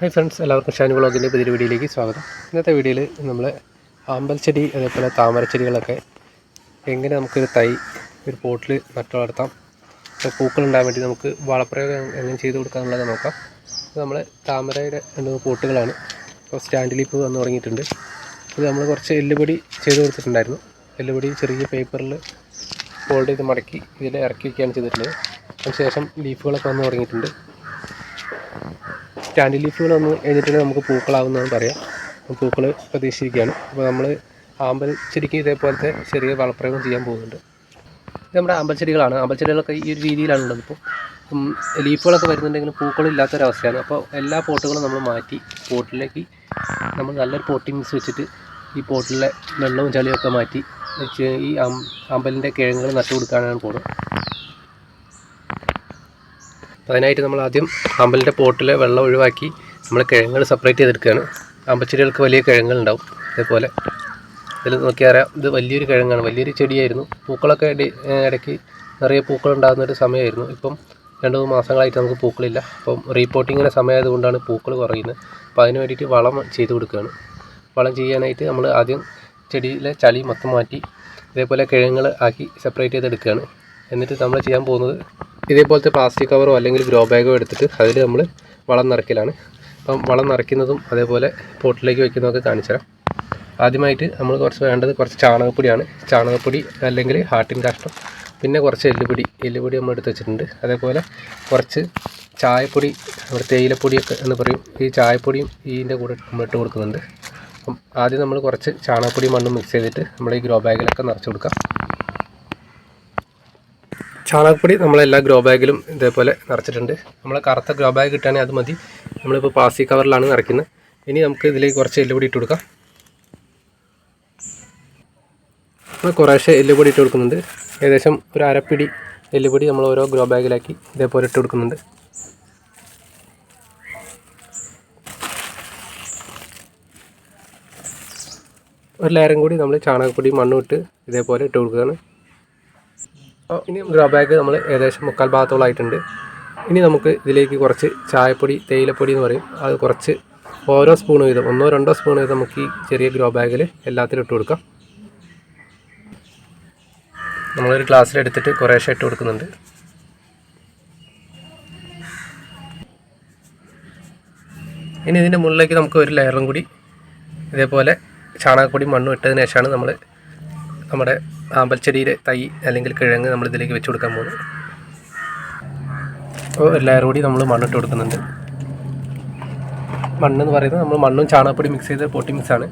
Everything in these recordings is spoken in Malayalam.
ഹായ് ഫ്രണ്ട്സ് എല്ലാവർക്കും ഷാനി വ്ളോഗിന്റെ പുതിയൊരു വീഡിയോയിലേക്ക് സ്വാഗതം. ഇന്നത്തെ വീഡിയോയിൽ നമ്മൾ ആമ്പൽച്ചെടി അതേപോലെ താമരച്ചെടികളൊക്കെ എങ്ങനെ നമുക്കൊരു തൈ ഒരു പോട്ടിൽ നട്ടു വളർത്താം. അപ്പോൾ പൂക്കളുണ്ടാകാൻ വേണ്ടി നമുക്ക് വളപ്രയോഗം എങ്ങനെ ചെയ്ത് കൊടുക്കാമെന്നുള്ളത് നോക്കാം. നമ്മൾ താമരയുടെ രണ്ട് പോട്ടുകളാണ്. ഇപ്പോൾ സ്റ്റാൻഡിൽ ഇപ്പോൾ വന്ന് തുടങ്ങിയിട്ടുണ്ട്. ഇത് നമ്മൾ കുറച്ച് എല്ലുപൊടി ചെയ്ത് കൊടുത്തിട്ടുണ്ടായിരുന്നു. എല്ലുപൊടി ചെറിയ പേപ്പറിൽ ഫോൾഡ് ചെയ്ത് മടക്കി ഇതിൽ ഇറക്കി വയ്ക്കുകയാണ് ചെയ്തിട്ടുള്ളത്. അതിനുശേഷം ലീഫുകളൊക്കെ വന്ന് തുടങ്ങിയിട്ടുണ്ട്. സ്റ്റാൻഡ് ലീഫുകൾ വന്ന് കഴിഞ്ഞിട്ടുണ്ടെങ്കിൽ നമുക്ക് പൂക്കളാവുന്നതെന്ന് പറയാം. പൂക്കൾ പ്രതീക്ഷിക്കുകയാണ് അപ്പോൾ നമ്മൾ ആമ്പൽ ചെടിക്ക് ഇതേപോലത്തെ ചെറിയ വളപ്രയോഗം ചെയ്യാൻ പോകുന്നുണ്ട്. ഇത് നമ്മുടെ ആമ്പൽ ചെടികളാണ്. ആമ്പൽ ചെടികളൊക്കെ ഈ ഒരു രീതിയിലാണ് ഉള്ളത് ഇപ്പോൾ ലീഫുകളൊക്കെ വരുന്നുണ്ടെങ്കിലും പൂക്കളില്ലാത്തൊരവസ്ഥയാണ്. അപ്പോൾ എല്ലാ പോട്ടുകളും നമ്മൾ മാറ്റി പോട്ടിലേക്ക് നമ്മൾ നല്ലൊരു പോട്ടിംഗ് മിക്സ് വെച്ചിട്ട് ഈ പോട്ടിലെ വെള്ളവും ചളിയൊക്കെ മാറ്റി ഈ അമ്പലിന്റെ കിഴങ്ങുകൾ നട്ടു കൊടുക്കാനാണ് പോകുന്നത്. അതിനായിട്ട് നമ്മൾ ആദ്യം അമ്പലിന്റെ പോട്ടിലെ വെള്ളം ഒഴിവാക്കി നമ്മൾ കിഴങ്ങുകൾ സെപ്പറേറ്റ് ചെയ്തെടുക്കുകയാണ്. അമ്പച്ചെടികൾക്ക് വലിയ കിഴങ്ങുകൾ ഉണ്ടാവും അതേപോലെ ഇതിൽ നോക്കിയാൽ ഇത് വലിയൊരു കിഴങ്ങാണ്. വലിയൊരു ചെടിയായിരുന്നു. പൂക്കളൊക്കെ ഇടയ്ക്ക് നിറയെ പൂക്കൾ ഉണ്ടാകുന്ന ഒരു സമയമായിരുന്നു. ഇപ്പം രണ്ട് മൂന്ന് മാസങ്ങളായിട്ട് നമുക്ക് പൂക്കളില്ല. അപ്പം റീപോർട്ടിങ്ങിന്റെ സമയമായതുകൊണ്ടാണ് പൂക്കൾ കുറയുന്നത്. അപ്പോൾ അതിന് വേണ്ടിയിട്ട് വളം ചെയ്ത് കൊടുക്കുകയാണ്. വളം ചെയ്യാനായിട്ട് നമ്മൾ ആദ്യം ചെടിയിലെ ചളി മൊത്തം മാറ്റി ഇതേപോലെ കിഴങ്ങുകൾ ആക്കി സെപ്പറേറ്റ് ചെയ്തെടുക്കുകയാണ്. എന്നിട്ട് നമ്മൾ ചെയ്യാൻ പോകുന്നത് ഇതേപോലത്തെ പ്ലാസ്റ്റിക് കവറോ അല്ലെങ്കിൽ ഗ്രോ ബാഗോ എടുത്തിട്ട് അതിൽ നമ്മൾ വളം നിറയ്ക്കലാണ്. അപ്പം വളം നിറയ്ക്കുന്നതും അതേപോലെ പോട്ടിലേക്ക് വയ്ക്കുന്നതൊക്കെ കാണിച്ചു തരാം ആദ്യമായിട്ട് നമ്മൾ കുറച്ച് വേണ്ടത് കുറച്ച് ചാണകപ്പൊടിയാണ്. ചാണകപ്പൊടി അല്ലെങ്കിൽ ഹാട്ടിൻ കാഷ്ടം പിന്നെ കുറച്ച് എല്ലുപൊടി. എല്ലുപൊടി നമ്മൾ എടുത്ത് വെച്ചിട്ടുണ്ട്. അതേപോലെ കുറച്ച് ചായപ്പൊടി നമ്മുടെ തേയിലപ്പൊടിയൊക്കെ എന്ന് പറയും. ഈ ചായപ്പൊടിയും ഇതിന്റെ കൂടെ നമ്മൾ ഇട്ട് കൊടുക്കുന്നുണ്ട്. അപ്പം ആദ്യം നമ്മൾ കുറച്ച് ചാണകപ്പൊടി മണ്ണും മിക്സ് ചെയ്തിട്ട് നമ്മൾ ഈ ഗ്രോ ബാഗിലൊക്കെ നിറച്ച് കൊടുക്കാം. ചാണകപ്പൊടി നമ്മളെല്ലാ ഗ്രോ ബാഗിലും ഇതേപോലെ നിറച്ചിട്ടുണ്ട്. നമ്മൾ കറുത്ത ഗ്രോ ബാഗ് കിട്ടുകയാണെങ്കിൽ അത് മതി. നമ്മളിപ്പോൾ പ്ലാസ്റ്റിക് കവറിലാണ് നിറയ്ക്കുന്നത്. ഇനി നമുക്ക് ഇതിലേക്ക് കുറച്ച് എല്ലുപൊടി ഇട്ട് കൊടുക്കാം. നമ്മൾ കുറേശ്ശെ എല്ലുപൊടി ഇട്ട് കൊടുക്കുന്നുണ്ട്. ഏകദേശം ഒരു അരപ്പിടി എല്ലുപൊടി നമ്മൾ ഓരോ ഗ്രോ ബാഗിലാക്കി ഇതേപോലെ ഇട്ട് കൊടുക്കുന്നുണ്ട്. ഒരു ലെയറും കൂടി നമ്മൾ ചാണകപ്പൊടി മണ്ണും ഇട്ട് ഇതേപോലെ ഇട്ട് കൊടുക്കുകയാണ്. ഇനി ഗ്രോ ബാഗ് നമ്മൾ ഏകദേശം മുക്കാൽ ഭാഗത്തോളമായിട്ടുണ്ട് ഇനി നമുക്ക് ഇതിലേക്ക് കുറച്ച് ചായപ്പൊടി തേയിലപ്പൊടി എന്ന് പറയും. അത് കുറച്ച് ഓരോ സ്പൂൺ വീതം ഒന്നോ രണ്ടോ സ്പൂൺ വീതം നമുക്ക് ഈ ചെറിയ ഗ്രോ ബാഗിൽ എല്ലാത്തിലും ഇട്ട് കൊടുക്കാം. നമ്മളൊരു ഗ്ലാസ്സിലെടുത്തിട്ട് കുറേശ്ശെ ഇട്ട് കൊടുക്കുന്നുണ്ട്. ഇനി ഇതിന്റെ മുകളിലേക്ക് നമുക്ക് ഒരു ലെയറും കൂടി ഇതേപോലെ ചാണകപ്പൊടി മണ്ണും ഇട്ടതിന് ശേഷമാണ് നമ്മൾ നമ്മുടെ ആമ്പൽച്ചെടിയുടെ തൈ അല്ലെങ്കിൽ കിഴങ്ങ് നമ്മൾ ഇതിലേക്ക് വെച്ച് കൊടുക്കാൻ പോകുന്നു. അപ്പോൾ എല്ലാവരും കൂടി നമ്മൾ മണ്ണിട്ട് കൊടുക്കുന്നുണ്ട്. മണ്ണെന്ന് പറയുന്നത് നമ്മൾ മണ്ണും ചാണകപ്പൊടി മിക്സ് ചെയ്ത പൊട്ടി ആണ്.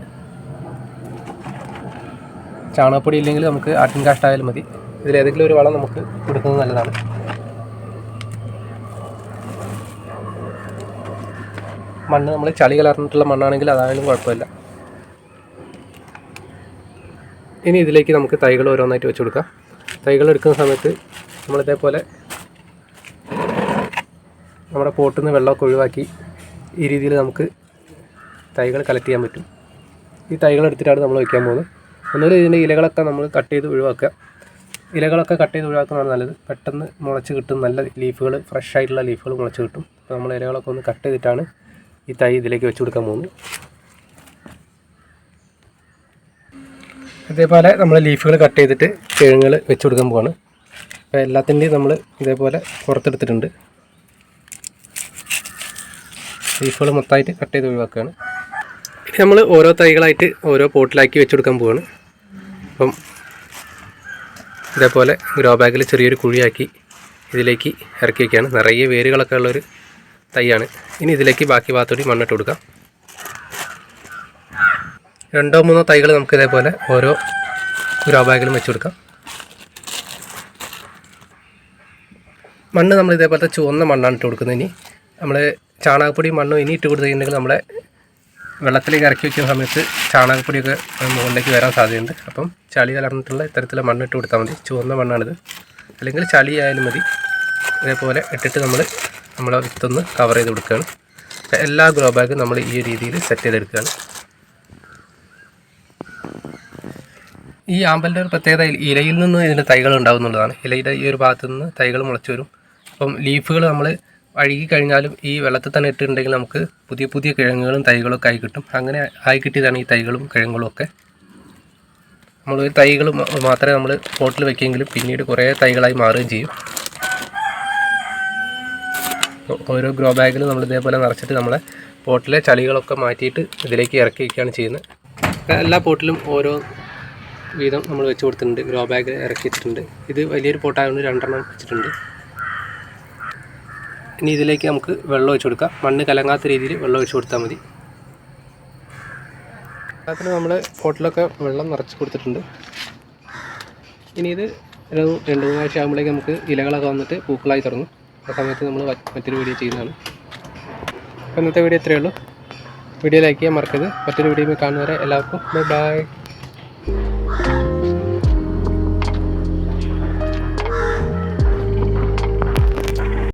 ചാണകപ്പൊടി ഇല്ലെങ്കിൽ നമുക്ക് ആട്ടിൻ കാഷ്ടായാലും മതി. ഇതിലേതെങ്കിലും ഒരു വളം നമുക്ക് കൊടുക്കുന്നത് നല്ലതാണ്. മണ്ണ് നമ്മൾ ചളി കലർന്നിട്ടുള്ള മണ്ണാണെങ്കിൽ അതായാലും കുഴപ്പമില്ല. ഇനി ഇതിലേക്ക് നമുക്ക് തൈകൾ ഓരോന്നായിട്ട് വെച്ച് കൊടുക്കാം. തൈകൾ എടുക്കുന്ന സമയത്ത് നമ്മളിതേപോലെ നമ്മുടെ പോട്ടിൽ നിന്ന് വെള്ളമൊക്കെ ഒഴിവാക്കി ഈ രീതിയിൽ നമുക്ക് തൈകൾ കളക്ട് ചെയ്യാൻ പറ്റും. ഈ തൈകൾ എടുത്തിട്ടാണ് നമ്മൾ വയ്ക്കാൻ പോകുന്നത്. ഒന്നുകിൽ ഇതിന്റെ ഇലകളൊക്കെ നമ്മൾ കട്ട് ചെയ്ത് ഒഴിവാക്കുക. ഇലകളൊക്കെ കട്ട് ചെയ്ത് ഒഴിവാക്കുന്നതാണ് നല്ലത്. പെട്ടെന്ന് മുളച്ച് കിട്ടും. നല്ല ലീഫുകൾ ഫ്രഷ് ആയിട്ടുള്ള ലീഫുകൾ മുളച്ച് കിട്ടും. അപ്പോൾ നമ്മൾ ഇലകളൊക്കെ ഒന്ന് കട്ട് ചെയ്തിട്ടാണ് ഈ തൈ ഇതിലേക്ക് വെച്ച് കൊടുക്കാൻ പോകുന്നത്. ഇതേപോലെ നമ്മൾ ലീഫുകൾ കട്ട് ചെയ്തിട്ട് കിഴങ്ങുകൾ വെച്ച് കൊടുക്കാൻ പോവാണ്. അപ്പോൾ എല്ലാത്തിന്റെയും നമ്മൾ ഇതേപോലെ പുറത്തെടുത്തിട്ടുണ്ട്. ലീഫുകൾ മൊത്തമായിട്ട് കട്ട് ചെയ്ത് ഒഴിവാക്കുകയാണ്. ഇനി നമ്മൾ ഓരോ തൈകളായിട്ട് ഓരോ പോട്ടിലാക്കി വെച്ച് കൊടുക്കാൻ പോവാണ്. അപ്പം ഇതേപോലെ ഗ്രോ ബാഗിൽ ചെറിയൊരു കുഴിയാക്കി ഇതിലേക്ക് ഇറക്കി വയ്ക്കുകയാണ് നിറയെ വേരുകളൊക്കെ ഉള്ളൊരു തൈയാണ്. ഇനി ഇതിലേക്ക് ബാക്കി ഭാഗത്തോടി മണ്ണിട്ട് കൊടുക്കാം. രണ്ടോ മൂന്നോ തൈകൾ നമുക്ക് ഇതേപോലെ ഓരോ ഗ്രോ ബാഗിലും വെച്ച് കൊടുക്കാം. മണ്ണ് നമ്മൾ ഇതേപോലത്തെ ചുവന്ന മണ്ണാണ് ഇട്ട് കൊടുക്കുന്നത് ഇനി. നമ്മൾ ചാണകപ്പൊടി മണ്ണും ഇനി ഇട്ട് കൊടുത്തിട്ടുണ്ടെങ്കിൽ നമ്മളെ വെള്ളത്തിലേക്ക് ഇറക്കി വയ്ക്കുന്ന സമയത്ത് ചാണകപ്പൊടിയൊക്കെ മുകളിലേക്ക് വരാൻ സാധ്യതയുണ്ട്. അപ്പം ചളി കലർന്നിട്ടുള്ള ഇത്തരത്തിലുള്ള മണ്ണ് ഇട്ട് കൊടുത്താൽ മതി. ചുവന്ന മണ്ണാണിത്. അല്ലെങ്കിൽ ചളി ആയാലും മതി. ഇതേപോലെ ഇട്ടിട്ട് നമ്മൾ നമ്മളെ വിത്തൊന്ന് കവർ ചെയ്ത് കൊടുക്കുകയാണ്. എല്ലാ ഗ്രോ ബാഗും നമ്മൾ ഈ രീതിയിൽ സെറ്റ് ചെയ്തെടുക്കുകയാണ്. ഈ ആമ്പലിന്റെ ഒരു പ്രത്യേകത ഇലയിൽ നിന്ന് ഇതിന്റെ തൈകൾ ഉണ്ടാകുന്നുള്ളതാണ് ഇലയുടെ ഈ ഒരു ഭാഗത്ത് നിന്ന് തൈകൾ മുളച്ചു വരും. അപ്പം ലീഫുകൾ നമ്മൾ അഴുകി കഴിഞ്ഞാലും ഈ വെള്ളത്തിൽ തന്നെ ഇട്ടിട്ടുണ്ടെങ്കിൽ നമുക്ക് പുതിയ പുതിയ കിഴങ്ങുകളും തൈകളൊക്കെ ആയി കിട്ടും. അങ്ങനെ ആയി കിട്ടിയതാണ് ഈ തൈകളും കിഴങ്ങുകളും ഒക്കെ. നമ്മൾ ഒരു തൈകൾ മാത്രമേ നമ്മൾ പോട്ടിൽ വെക്കെങ്കിലും പിന്നീട് കുറേ തൈകളായി മാറുകയും ചെയ്യും. ഓരോ ഗ്രോ ബാഗിൽ നമ്മൾ ഇതേപോലെ നിറച്ചിട്ട് നമ്മളെ പോട്ടിലെ ചളികളൊക്കെ മാറ്റിയിട്ട് ഇതിലേക്ക് ഇറക്കി വയ്ക്കുകയാണ് ചെയ്യുന്നത്. എല്ലാ പോട്ടിലും ഓരോ വീതം നമ്മൾ വെച്ച് കൊടുത്തിട്ടുണ്ട്. ഗ്രോ ബാഗ് ഇറക്കി വെച്ചിട്ടുണ്ട്. ഇത് വലിയൊരു പോട്ടായതുകൊണ്ട് രണ്ടെണ്ണം വെച്ചിട്ടുണ്ട്. ഇനി ഇതിലേക്ക് നമുക്ക് വെള്ളം ഒഴിച്ചു കൊടുക്കാം. മണ്ണ് കലങ്ങാത്ത രീതിയിൽ വെള്ളം ഒഴിച്ചു കൊടുത്താൽ മതി. അതിന് നമ്മൾ പോട്ടിലൊക്കെ വെള്ളം നിറച്ച് കൊടുത്തിട്ടുണ്ട്. ഇനി ഇത് ഒരു രണ്ട് മൂന്നാഴ്ച ആകുമ്പോഴേക്ക് നമുക്ക് ഇലകളൊക്കെ വന്നിട്ട് പൂക്കളായി തുടങ്ങും. ആ സമയത്ത് നമ്മൾ മറ്റൊരു വീഡിയോ ചെയ്യുന്നതാണ്. ഇന്നത്തെ വീഡിയോ ഇത്രയേ ഉള്ളൂ. വീഡിയോ ലൈക്ക് ചെയ്യാൻ മറക്കരുത്. മറ്റൊരു വീഡിയോ കാണുന്നവരെ എല്ലാവർക്കും ബൈ ബൈ